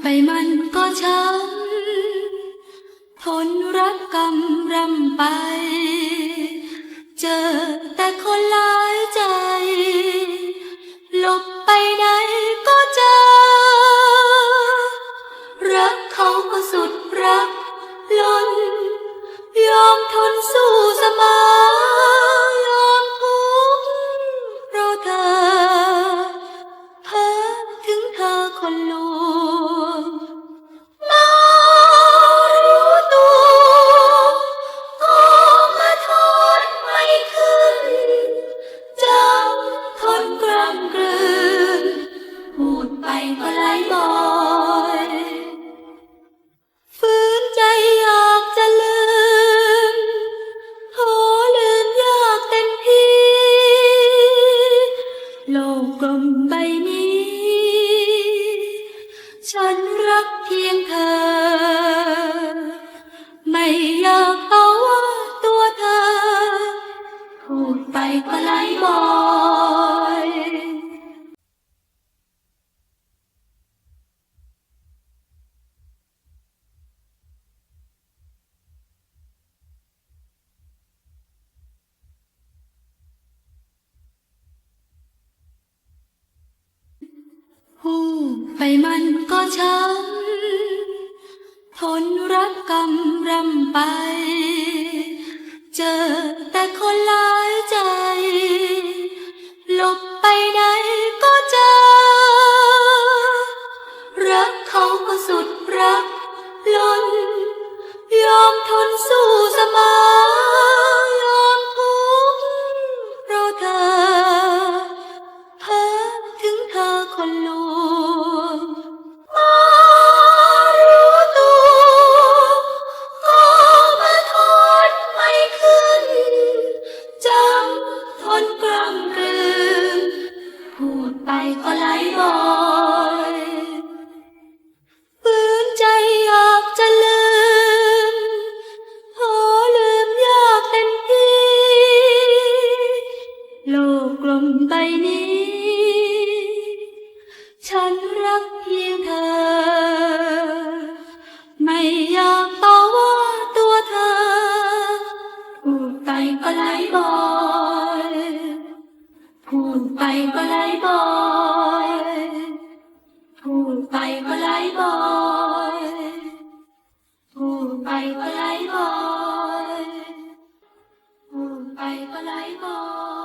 ไปมันก็ช้ำทนรับกรรมรำไป เจอแต่คนหลายใจ หลบไปไหนก็เจอ รักเขาก็สุดรักล้นยอมทนสู้เสมอ ดไปก็ไหลบ่อยฝืนใจอยากจะลืมโหลืมยากเต็มทีโลกกลมใบนี้ ฉันรักเพียงเธอ ไม่อยากเอาว่าตัวเธอ พูดไปก็ไหลบ่อย หู ไปมันก็ช้ำทนรับกรรมรำไป เจอแต่คนหลายใจหลบไปไหนก็เจอ รักเขาก็สุดรักล้น ยอมทนสู้เสมอยอมทุกข์เพราะเธอ ไปก็ไหลบ่อยฝืนใจอยากจะลืมโหลืมยากเต็มทีโลกกลมใบนี้ ฉันรักเพียงเธอ ไม่อยากต่อว่าตัวเธอ พูดไปก็ไหลบอยพูดไปก็ไหลบอยพูดไปก็ไหลบอยพูดไปก็ไหลบอย